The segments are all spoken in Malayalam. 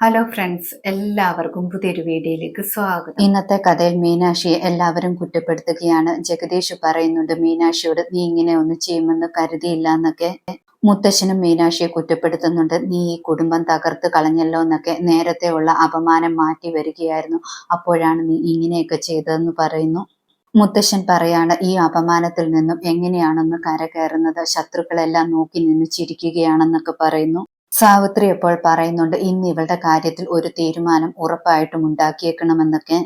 ഹലോ ഫ്രണ്ട്സ് എല്ലാവർക്കും പുതിയൊരു വീഡിയോയിലേക്ക് സ്വാഗതം. ഇന്നത്തെ കഥയിൽ മീനാക്ഷിയെ എല്ലാവരും കുറ്റപ്പെടുത്തുകയാണ്. ജഗദീഷ് പറയുന്നുണ്ട് മീനാക്ഷിയോട് നീ ഇങ്ങനെ ഒന്നും ചെയ്യുമെന്ന് കരുതിയില്ല എന്നൊക്കെ. മുത്തശ്ശനും മീനാക്ഷിയെ കുറ്റപ്പെടുത്തുന്നുണ്ട്. നീ ഈ കുടുംബം തകർത്ത് കളഞ്ഞല്ലോ എന്നൊക്കെ നേരത്തെ ഉള്ള അപമാനം മാറ്റി വരികയായിരുന്നു. അപ്പോഴാണ് നീ ഇങ്ങനെയൊക്കെ ചെയ്തതെന്ന് പറയുന്നു. മുത്തശ്ശൻ പറയാണ് ഈ അപമാനത്തിൽ നിന്നും എങ്ങനെയാണെന്ന് കരകയറുന്നത്? ശത്രുക്കളെല്ലാം നോക്കി നിന്ന് ചിരിക്കുകയാണെന്നൊക്കെ പറയുന്നു. സാവിത്രി അപ്പോൾ പറയുന്നുണ്ട് ഇന്ന് ഇവളുടെ കാര്യത്തിൽ ഒരു തീരുമാനം ഉറപ്പായിട്ടും ഉണ്ടാക്കിയേക്കണമെന്നൊക്കെ.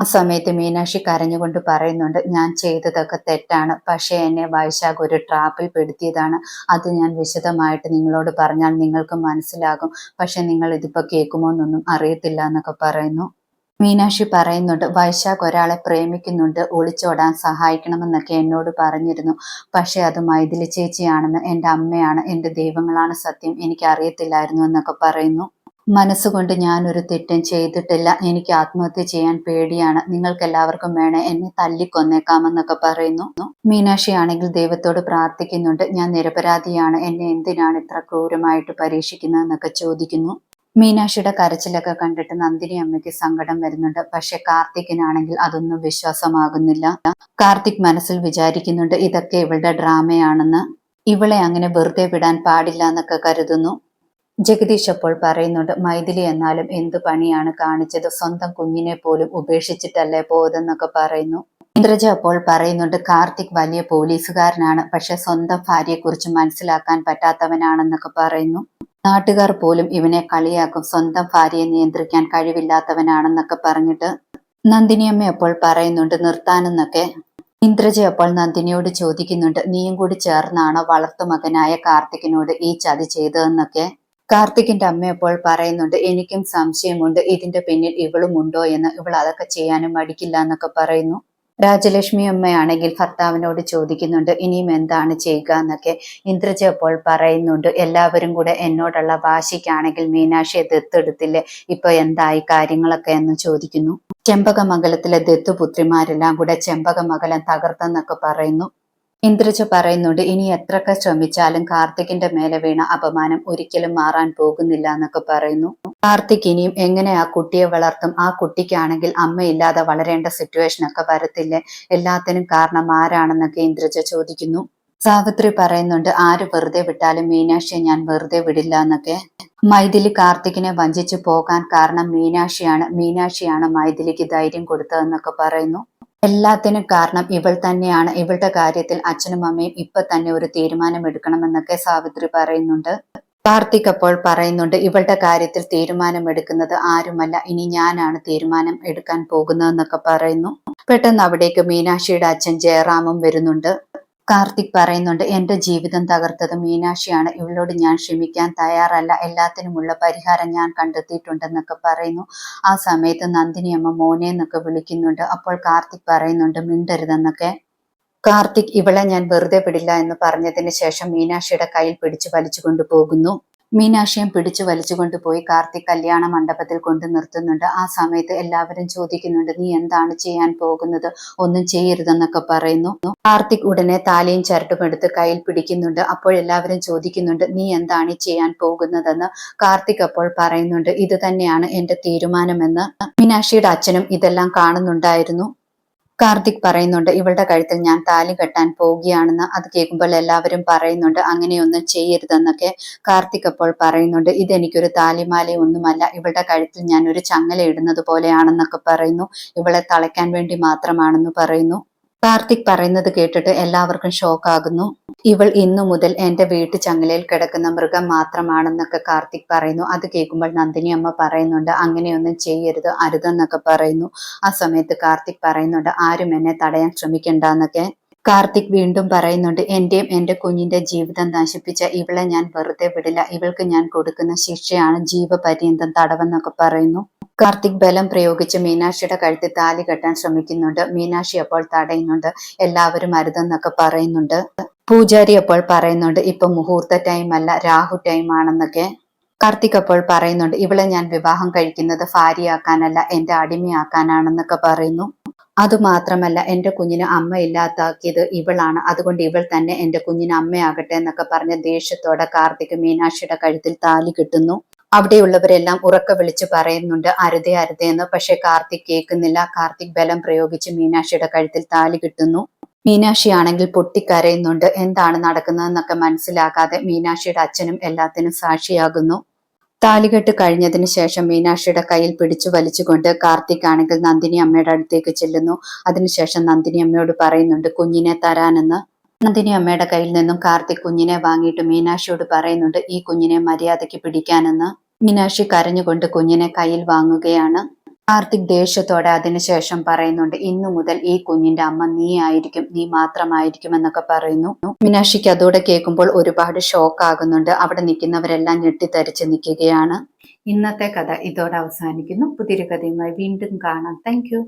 ആ സമയത്ത് മീനാക്ഷി കരഞ്ഞുകൊണ്ട് പറയുന്നുണ്ട് ഞാൻ ചെയ്തതൊക്കെ തെറ്റാണ് പക്ഷേ എന്നെ വൈശാഖ് ഒരു ട്രാപ്പിൽ പെടുത്തിയതാണ്. അത് ഞാൻ വിശദമായിട്ട് നിങ്ങളോട് പറഞ്ഞാൽ നിങ്ങൾക്ക് മനസ്സിലാകും പക്ഷെ നിങ്ങൾ ഇതിപ്പോ കേൾക്കുമോ എന്നൊന്നും അറിയത്തില്ല എന്നൊക്കെ പറയുന്നു. മീനാക്ഷി പറയുന്നുണ്ട് വൈശാഖ് ഒരാളെ പ്രേമിക്കുന്നുണ്ട് ഒളിച്ചോടാൻ സഹായിക്കണമെന്നൊക്കെ എന്നോട് പറഞ്ഞിരുന്നു. പക്ഷെ അത് മൈഥിലി ചേച്ചിയാണെന്ന് എന്റെ അമ്മയാണ് എന്റെ ദൈവങ്ങളാണ് സത്യം എനിക്ക് അറിയത്തില്ലായിരുന്നു എന്നൊക്കെ പറയുന്നു. മനസ്സുകൊണ്ട് ഞാനൊരു തെറ്റും ചെയ്തിട്ടില്ല. എനിക്ക് ആത്മഹത്യ ചെയ്യാൻ പേടിയാണ്. നിങ്ങൾക്ക് എല്ലാവർക്കും വേണേ എന്നെ തല്ലിക്കൊന്നേക്കാമെന്നൊക്കെ പറയുന്നു. മീനാക്ഷി ആണെങ്കിൽ ദൈവത്തോട് പ്രാർത്ഥിക്കുന്നുണ്ട് ഞാൻ നിരപരാധിയാണ്. എന്നെ എന്തിനാണ് ഇത്ര ക്രൂരമായിട്ട് പരീക്ഷിക്കുന്നതെന്നൊക്കെ ചോദിക്കുന്നു. മീനാക്ഷിയുടെ കരച്ചിലൊക്കെ കണ്ടിട്ട് നന്ദിനി അമ്മയ്ക്ക് സങ്കടം വരുന്നുണ്ട്. പക്ഷെ കാർത്തിക്കിനാണെങ്കിൽ അതൊന്നും വിശ്വാസമാകുന്നില്ല. കാർത്തിക് മനസ്സിൽ വിചാരിക്കുന്നുണ്ട് ഇതൊക്കെ ഇവളുടെ ഡ്രാമയാണെന്ന്. ഇവളെ അങ്ങനെ വെറുതെ വിടാൻ പാടില്ല എന്നൊക്കെ കരുതുന്നു. ജഗദീഷ് അപ്പോൾ പറയുന്നുണ്ട് മൈഥിലി എന്നാലും എന്ത് പണിയാണ് കാണിച്ചത്? സ്വന്തം കുഞ്ഞിനെ പോലും ഉപേക്ഷിച്ചിട്ടല്ലേ പോയതെന്നൊക്കെ പറയുന്നു. ഇന്ദ്രജ അപ്പോൾ പറയുന്നുണ്ട് കാർത്തിക് വലിയ പോലീസുകാരനാണ് പക്ഷെ സ്വന്തം ഭാര്യയെക്കുറിച്ച് മനസ്സിലാക്കാൻ പറ്റാത്തവനാണെന്നൊക്കെ പറയുന്നു. നാട്ടുകാർ പോലും ഇവനെ കളിയാക്കും. സ്വന്തം ഭാര്യയെ നിയന്ത്രിക്കാൻ കഴിവില്ലാത്തവനാണെന്നൊക്കെ പറഞ്ഞിട്ട് നന്ദിനിയമ്മ അപ്പോൾ പറയുന്നുണ്ട് നിർത്താനെന്നൊക്കെ. ഇന്ദ്രജ അപ്പോൾ നന്ദിനിയോട് ചോദിക്കുന്നുണ്ട് നീയും കൂടി ചേർന്നാണോ വളർത്തുമകനായ കാർത്തികിനോട് ഈ ചതി ചെയ്തതെന്നൊക്കെ? കാർത്തികിന്റെ അമ്മ അപ്പോൾ പറയുന്നുണ്ട് എനിക്കും സംശയമുണ്ട് ഇതിന്റെ പിന്നിൽ ഇവളും ഉണ്ടോ എന്ന്. ഇവൾ അതൊക്കെ ചെയ്യാനും മടിക്കില്ല എന്നൊക്കെ പറയുന്നു. രാജലക്ഷ്മി അമ്മയാണെങ്കിൽ ഭർത്താവിനോട് ചോദിക്കുന്നുണ്ട് ഇനിയും എന്താണ് ചെയ്യുക എന്നൊക്കെ ഇന്ദ്രജ അപ്പോൾ പറയുന്നുണ്ട്. എല്ലാവരും കൂടെ എന്നോടുള്ള വാശിക്കാണെങ്കിൽ മീനാക്ഷിയെ ദത്തെടുത്തില്ലേ ഇപ്പൊ എന്തായി? കാര്യങ്ങളൊക്കെ? എന്ന് ചോദിക്കുന്നു. ചെമ്പകമംഗലത്തിലെ ദത്തുപുത്രിമാരെല്ലാം കൂടെ ചെമ്പകമംഗലം തകർത്തെന്നൊക്കെ പറയുന്നു. ഇന്ദ്രജ പറയുന്നുണ്ട് ഇനി എത്രയൊക്കെ ശ്രമിച്ചാലും കാർത്തികിന്റെ മേലെ വീണ അപമാനം ഒരിക്കലും മാറാൻ പോകുന്നില്ല എന്നൊക്കെ പറയുന്നു. കാർത്തിക് ഇനിയും എങ്ങനെ ആ കുട്ടിയെ വളർത്തും? ആ കുട്ടിക്കാണെങ്കിൽ അമ്മയില്ലാതെ വളരേണ്ട സിറ്റുവേഷൻ ഒക്കെ വരത്തില്ലേ? എല്ലാത്തിനും കാരണം ആരാണെന്നൊക്കെ ഇന്ദ്രജ ചോദിക്കുന്നു. സാവിത്രി പറയുന്നുണ്ട് ആര് വെറുതെ വിട്ടാലും മീനാക്ഷിയെ ഞാൻ വെറുതെ വിടില്ല എന്നൊക്കെ. മൈഥിലി കാർത്തികിനെ വഞ്ചിച്ചു പോകാൻ കാരണം മീനാക്ഷിയാണ്. മീനാക്ഷിയാണ് മൈഥിലിക്ക് ധൈര്യം കൊടുത്തതെന്നൊക്കെ പറയുന്നു. എല്ലാത്തിനും കാരണം ഇവൾ തന്നെയാണ്. ഇവളുടെ കാര്യത്തിൽ അച്ഛനും അമ്മയും ഇപ്പൊ തന്നെ ഒരു തീരുമാനം എടുക്കണമെന്നൊക്കെ സാവിത്രി പറയുന്നുണ്ട്. കാർത്തിക് അപ്പോൾ പറയുന്നുണ്ട് ഇവളുടെ കാര്യത്തിൽ തീരുമാനം എടുക്കുന്നത് ആരുമല്ല. ഇനി ഞാനാണ് തീരുമാനം എടുക്കാൻ പോകുന്നതെന്നൊക്കെ പറയുന്നു. പെട്ടെന്ന് അവിടേക്ക് മീനാക്ഷിയുടെ അച്ഛൻ ജയറാമും വരുന്നുണ്ട്. കാർത്തിക് പറയുന്നുണ്ട് എന്റെ ജീവിതം തകർത്തത് മീനാക്ഷിയാണ്. ഇവളോട് ഞാൻ ക്ഷമിക്കാൻ തയ്യാറല്ല. എല്ലാത്തിനുമുള്ള പരിഹാരം ഞാൻ കണ്ടെത്തിയിട്ടുണ്ടെന്നൊക്കെ പറയുന്നു. ആ സമയത്ത് നന്ദിനി അമ്മ മോനെ എന്നൊക്കെ വിളിക്കുന്നുണ്ട്. അപ്പോൾ കാർത്തിക് പറയുന്നുണ്ട് മിണ്ടരുതെന്നൊക്കെ. കാർത്തിക് ഇവളെ ഞാൻ വെറുതെ വിടില്ല എന്ന് പറഞ്ഞതിന് ശേഷം മീനാക്ഷിയുടെ കയ്യിൽ പിടിച്ചു വലിച്ചു കൊണ്ടുപോകുന്നു. മീനാക്ഷിയും പിടിച്ചു വലിച്ചുകൊണ്ടുപോയി കാർത്തിക് കല്യാണ മണ്ഡപത്തിൽ കൊണ്ട് നിർത്തുന്നുണ്ട്. ആ സമയത്ത് എല്ലാവരും ചോദിക്കുന്നുണ്ട് നീ എന്താണ് ചെയ്യാൻ പോകുന്നത്? ഒന്നും ചെയ്യരുതെന്നൊക്കെ പറയുന്നു. കാർത്തിക് ഉടനെ താലിയും ചരട്ടും എടുത്ത് കയ്യിൽ പിടിക്കുന്നുണ്ട്. അപ്പോൾ എല്ലാവരും ചോദിക്കുന്നുണ്ട് നീ എന്താണ് ചെയ്യാൻ പോകുന്നതെന്ന്? കാർത്തിക് അപ്പോൾ പറയുന്നുണ്ട് ഇത് തന്നെയാണ് എന്റെ തീരുമാനമെന്ന്. മീനാക്ഷിയുടെ അച്ഛനും ഇതെല്ലാം കാണുന്നുണ്ടായിരുന്നു. കാർത്തിക് പറയുന്നുണ്ട് ഇവളുടെ കഴുത്തിൽ ഞാൻ താലി കെട്ടാൻ പോവുകയാണെന്ന് അത് കേൾക്കുമ്പോൾ എല്ലാവരും പറയുന്നുണ്ട് അങ്ങനെയൊന്നും ചെയ്യരുതെന്നൊക്കെ കാർത്തിക് അപ്പോൾ പറയുന്നുണ്ട്. ഇതെനിക്കൊരു താലിമാല ഒന്നുമല്ല ഇവളുടെ കഴുത്തിൽ ഞാൻ ഒരു ചങ്ങല ഇടുന്നത് പോലെയാണെന്നൊക്കെ പറയുന്നു. ഇവളെ തളയ്ക്കാൻ വേണ്ടി മാത്രമാണെന്ന് പറയുന്നു. കാർത്തിക് പറയുന്നത് കേട്ടിട്ട് എല്ലാവർക്കും ഷോക്ക് ഷോക്കാകുന്നു. ഇവൾ ഇന്നു മുതൽ എന്റെ വീട്ടു ചങ്ങലയിൽ കിടക്കുന്ന മൃഗം മാത്രമാണെന്നൊക്കെ കാർത്തിക് പറയുന്നു. അത് കേൾക്കുമ്പോൾ നന്ദിനി അമ്മ പറയുന്നുണ്ട് അങ്ങനെയൊന്നും ചെയ്യരുത് അരുതെന്നൊക്കെ പറയുന്നു. ആ സമയത്ത് കാർത്തിക് പറയുന്നുണ്ട് ആരും എന്നെ തടയാൻ ശ്രമിക്കണ്ട എന്നൊക്കെ കാർത്തിക് വീണ്ടും പറയുന്നുണ്ട് എന്റെയും എന്റെ കുഞ്ഞിന്റെ ജീവിതം നശിപ്പിച്ച ഇവളെ ഞാൻ വെറുതെ വിടില്ല. ഇവൾക്ക് ഞാൻ കൊടുക്കുന്ന ശിക്ഷയാണ് ജീവപര്യന്തം തടവെന്നൊക്കെ പറയുന്നു. കാർത്തിക് ബലം പ്രയോഗിച്ച് മീനാക്ഷിയുടെ കഴുത്തിൽ താലി കെട്ടാൻ ശ്രമിക്കുന്നുണ്ട്. മീനാക്ഷി അപ്പോൾ തടയുന്നുണ്ട്. എല്ലാവരും അരുതെന്നൊക്കെ പറയുന്നുണ്ട്. പൂജാരി അപ്പോൾ പറയുന്നുണ്ട് ഇപ്പൊ മുഹൂർത്ത ടൈം അല്ല രാഹു ടൈം ആണെന്നൊക്കെ. കാർത്തിക് അപ്പോൾ പറയുന്നുണ്ട് ഇവളെ ഞാൻ വിവാഹം കഴിക്കുന്നത് ഭാര്യയാക്കാനല്ല എന്റെ അടിമയാക്കാനാണെന്നൊക്കെ പറയുന്നു. അതുമാത്രമല്ല എന്റെ കുഞ്ഞിന് അമ്മ ഇല്ലാത്താക്കിയത് ഇവളാണ്. അതുകൊണ്ട് ഇവൾ തന്നെ എന്റെ കുഞ്ഞിന് അമ്മയാകട്ടെ എന്നൊക്കെ പറഞ്ഞ ദേഷ്യത്തോടെ കാർത്തിക് മീനാക്ഷിയുടെ കഴുത്തിൽ താലി കിട്ടുന്നു. അവിടെയുള്ളവരെല്ലാം ഉറക്കെ വിളിച്ചു പറയുന്നുണ്ട് അരുതേ അരുതേ എന്ന്. പക്ഷെ കാർത്തിക് കേൾക്കുന്നില്ല. കാർത്തിക് ബലം പ്രയോഗിച്ച് മീനാക്ഷിയുടെ കഴുത്തിൽ താലി കിട്ടുന്നു. മീനാക്ഷി ആണെങ്കിൽ പൊട്ടിക്കരയുന്നുണ്ട്. എന്താണ് നടക്കുന്നതെന്നൊക്കെ മനസ്സിലാക്കാതെ മീനാക്ഷിയുടെ അച്ഛനും എല്ലാത്തിനും സാക്ഷിയാകുന്നു. താലികെട്ട് കഴിഞ്ഞതിന് ശേഷം മീനാക്ഷിയുടെ കയ്യിൽ പിടിച്ചു വലിച്ചുകൊണ്ട് കാർത്തിക് ആണെങ്കിൽ നന്ദിനി അമ്മയുടെ അടുത്തേക്ക് ചെല്ലുന്നു. അതിനുശേഷം നന്ദിനി അമ്മയോട് പറയുന്നുണ്ട് കുഞ്ഞിനെ തരാനെന്ന്. നന്ദിനി അമ്മയുടെ കയ്യിൽ നിന്നും കാർത്തിക് കുഞ്ഞിനെ വാങ്ങിയിട്ട് മീനാക്ഷിയോട് പറയുന്നുണ്ട് ഈ കുഞ്ഞിനെ മര്യാദയ്ക്ക് പിടിക്കാനെന്ന്. മീനാക്ഷി കരഞ്ഞുകൊണ്ട് കുഞ്ഞിനെ കയ്യിൽ വാങ്ങുകയാണ്. കാർത്തിക് ദേഷ്യത്തോടെ അതിനുശേഷം പറയുന്നുണ്ട് ഇന്നു മുതൽ ഈ കുഞ്ഞിന്റെ അമ്മ നീ ആയിരിക്കും നീ മാത്രമായിരിക്കും എന്നൊക്കെ പറയുന്നു. മീനാക്ഷിക്ക് അതോടെ കേൾക്കുമ്പോൾ ഒരുപാട് ഷോക്ക് ആകുന്നുണ്ട്. അവിടെ നിൽക്കുന്നവരെല്ലാം ഞെട്ടിത്തരിച്ച് നിൽക്കുകയാണ്. ഇന്നത്തെ കഥ ഇതോടെ അവസാനിക്കുന്നു. പുതിയൊരു കഥയുമായി വീണ്ടും കാണാം. താങ്ക്